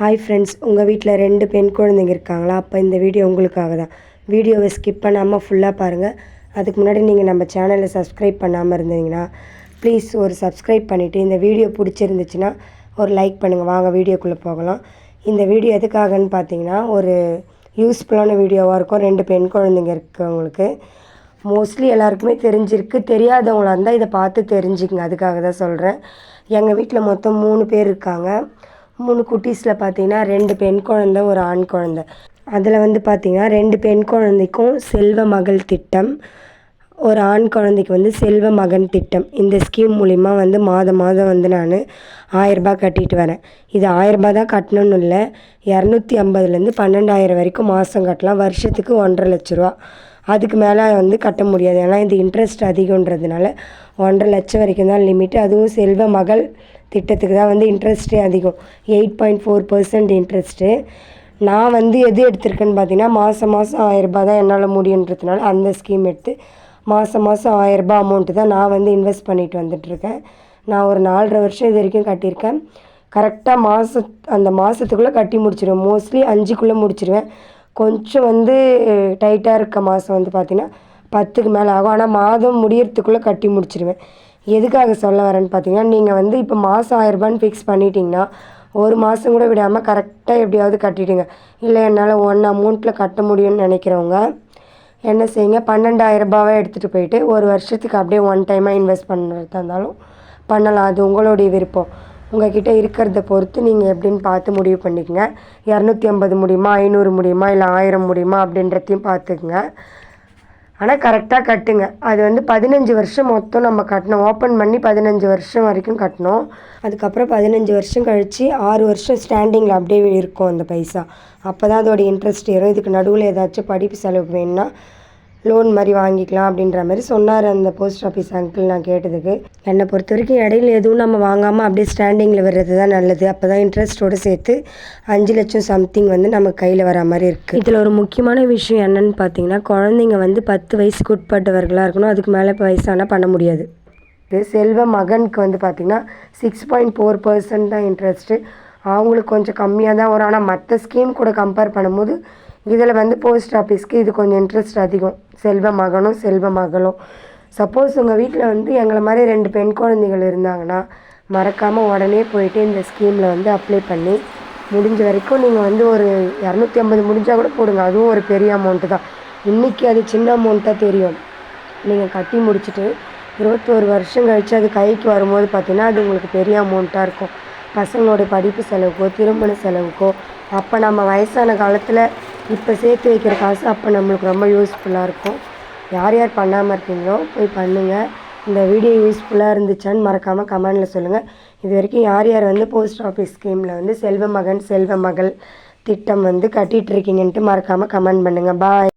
Hi friends உங்கள் வீட்டில் ரெண்டு பெண் குழந்தைங்க இருக்காங்களா? அப்போ இந்த வீடியோ உங்களுக்காக தான். வீடியோவை ஸ்கிப் பண்ணாமல் ஃபுல்லாக பாருங்கள் அதுக்கு முன்னாடி நீங்கள் நம்ம சேனலை சப்ஸ்கிரைப் பண்ணாமல் இருந்தீங்கன்னா ப்ளீஸ் ஒரு சப்ஸ்கிரைப் பண்ணிவிட்டு இந்த வீடியோ பிடிச்சிருந்துச்சுன்னா ஒரு லைக் பண்ணுங்கள் வாங்க வீடியோக்குள்ளே போகலாம். இந்த வீடியோ எதுக்காகன்னு பார்த்தீங்கன்னா ஒரு யூஸ்ஃபுல்லான வீடியோவாக இருக்கும். ரெண்டு பெண் குழந்தைங்க இருக்கவங்களுக்கு. மோஸ்ட்லி எல்லாருக்குமே தெரிஞ்சிருக்கு. தெரியாதவங்களா இருந்தால் இதை பார்த்து தெரிஞ்சுக்கங்க. அதுக்காக தான் சொல்கிறேன் எங்கள் வீட்டில் மொத்தம் மூணு பேர் இருக்காங்க. மூணு குட்டீஸில் பார்த்தீங்கன்னா ரெண்டு பெண் குழந்தை ஒரு ஆண் குழந்தை. அதில் வந்து பார்த்தீங்கன்னா ரெண்டு பெண் குழந்தைக்கும் செல்வ மகள் திட்டம். ஒரு ஆண் குழந்தைக்கு வந்து செல்வ மகன் திட்டம். இந்த ஸ்கீம் மூலிமா வந்து மாதம் மாதம் வந்து நான் ஆயரரூபா கட்டிட்டு வரேன். இது ஆயரரூபா தான் கட்டணும்னு இல்லை. இரநூத்தி ஐம்பதுலேருந்து பன்னெண்டாயிரம் வரைக்கும் மாதம் கட்டலாம். வருஷத்துக்கு ஒன்றரை லட்ச ரூபா. அதுக்கு மேலே வந்து கட்ட முடியாது. ஏன்னா இது இன்ட்ரெஸ்ட் அதிகன்றதுனால ஒன்றரை லட்சம் வரைக்கும் தான் லிமிட் அதுவும் செல்வ மகள் திட்டத்துக்கு தான் வந்து இன்ட்ரெஸ்ட்டே அதிகம். Eight point four percent interest நான் வந்து எது எடுத்திருக்கேன்னு பார்த்தீங்கன்னா மாதம் மாதம் ஆயிரரூபா தான் என்னால் முடியுன்றதுனால அந்த ஸ்கீம் எடுத்து மாதம் மாதம் ஆயரரூபா அமௌண்ட்டு தான் நான் வந்து இன்வெஸ்ட் பண்ணிட்டு வந்துட்டுருக்கேன். நான் ஒரு நாலரை வருஷம் இது வரைக்கும் கட்டியிருக்கேன். கரெக்டாக மாதம் அந்த மாதத்துக்குள்ளே கட்டி முடிச்சிடுவேன் மோஸ்ட்லி அஞ்சுக்குள்ளே முடிச்சிடுவேன் கொஞ்சம் வந்து டைட்டாக இருக்க மாதம் வந்து பார்த்திங்கன்னா பத்துக்கு மேலே ஆகும். ஆனால் மாதம் முடியறதுக்குள்ளே கட்டி முடிச்சிடுவேன் எதுக்காக சொல்ல வரேன்னு பார்த்தீங்கன்னா நீங்கள் வந்து இப்போ மாதம் ஆயிரரூபான்னு ஃபிக்ஸ் பண்ணிட்டீங்கன்னா ஒரு மாதம் கூட விடாமல் கரெக்டாக எப்படியாவது கட்டிடுங்க. இல்லை என்னால் ஒன் அமௌண்ட்டில் கட்ட முடியும்னு நினைக்கிறவங்க என்ன செய்யுங்க? பன்னெண்டாயிரம் ரூபாவை எடுத்துகிட்டு போயிட்டு ஒரு வருஷத்துக்கு அப்படியே ஒன் டைமாக இன்வெஸ்ட் பண்ணுறதா இருந்தாலும் பண்ணலாம். அது உங்களுடைய விருப்பம். உங்ககிட்ட இருக்கிறத பொறுத்து நீங்கள் எப்படின்னு பார்த்து முடிவு பண்ணிக்கங்க. இரநூத்தி ஐம்பது முடியுமா ஐநூறு முடியுமா இல்லை ஆயிரம் முடியுமா அப்படின்றதையும் பார்த்துக்குங்க. ஆனால் கரெக்டாக கட்டுங்க. அது வந்து பதினஞ்சு வருஷம் மொத்தம் நம்ம கட்டணும். ஓப்பன் பண்ணி பதினஞ்சு வருஷம் வரைக்கும் கட்டணும். அதுக்கப்புறம் பதினஞ்சு வருஷம் கழித்து ஆறு வருஷம் ஸ்டாண்டிங்கில் அப்படியே இருக்கும் அந்த பைசா. அப்போ தான் அதோடய இன்ட்ரெஸ்ட் ஏறும். இதுக்கு நடுவில் ஏதாச்சும் படிப்பு செலவுக்கு வேணும்னா லோன் மாதிரி வாங்கிக்கலாம் அப்படின்ற மாதிரி சொன்னார் அந்த போஸ்ட் ஆஃபீஸ் அங்கிள் நான் கேட்டதுக்கு. என்னை பொறுத்த வரைக்கும் இடையில எதுவும் நம்ம வாங்காமல் அப்படியே ஸ்டாண்டிங்கில் வர்றது தான் நல்லது. அப்போ தான் இன்ட்ரெஸ்ட்டோடு சேர்த்து அஞ்சு லட்சம் சம்திங் வந்து நம்ம கையில் வர மாதிரி இருக்குது இதில் ஒரு முக்கியமான விஷயம் என்னன்னு பார்த்தீங்கன்னா குழந்தைங்க வந்து பத்து வயசுக்கு உட்பட்டவர்களாக இருக்கணும். அதுக்கு மேலே இப்போ வயசானால் பண்ண முடியாது. இது செல்வ மகனுக்கு வந்து பார்த்திங்கன்னா சிக்ஸ் பாயிண்ட் ஃபோர் பர்சன்ட் தான் இன்ட்ரெஸ்ட்டு அவங்களுக்கு கொஞ்சம் கம்மியாக தான் வரும். ஆனால் மற்ற ஸ்கீம் கூட கம்பேர் பண்ணும்போது இதில் வந்து போஸ்ட் ஆஃபீஸ்க்கு இது கொஞ்சம் இன்ட்ரெஸ்ட் அதிகம். செல்வ மகனும் செல்வ மகளும் சப்போஸ் உங்கள் வீட்டில் வந்து எங்களை மாதிரி ரெண்டு பெண் குழந்தைகள் இருந்தாங்கன்னா மறக்காமல் உடனே போயிட்டு இந்த ஸ்கீமில் வந்து அப்ளை பண்ணி முடிஞ்ச வரைக்கும் நீங்கள் வந்து ஒரு இரநூத்தி ஐம்பது முடிஞ்சால் கூட போடுங்க. அதுவும் ஒரு பெரிய அமௌண்ட்டு தான். இன்றைக்கி அது சின்ன அமௌண்ட்டாக தெரியும். நீங்கள் கட்டி முடிச்சுட்டு இருபத்தோரு வருஷம் கழித்து அது கைக்கு வரும்போது பார்த்தீங்கன்னா அது உங்களுக்கு பெரிய அமௌண்ட்டாக இருக்கும். பசங்களோட படிப்பு செலவுக்கோ திருமண செலவுக்கோ அப்போ நம்ம வயசான காலத்தில் இப்போ சேர்த்து வைக்கிற காசு அப்போ நம்மளுக்கு ரொம்ப யூஸ்ஃபுல்லாக இருக்கும். யார் யார் பண்ணாமல் இருக்கீங்களோ போய் பண்ணுங்கள் இந்த வீடியோ யூஸ்ஃபுல்லாக இருந்துச்சான்னு மறக்காமல் கமெண்டில் சொல்லுங்கள் இது வரைக்கும் யார் யார் வந்து போஸ்ட் ஆஃபீஸ் ஸ்கீமில் வந்து செல்வ மகன் செல்வ மகள் திட்டம் வந்து கட்டிகிட்ருக்கீங்கன்ட்டு மறக்காமல் கமெண்ட் பண்ணுங்கள் பாய்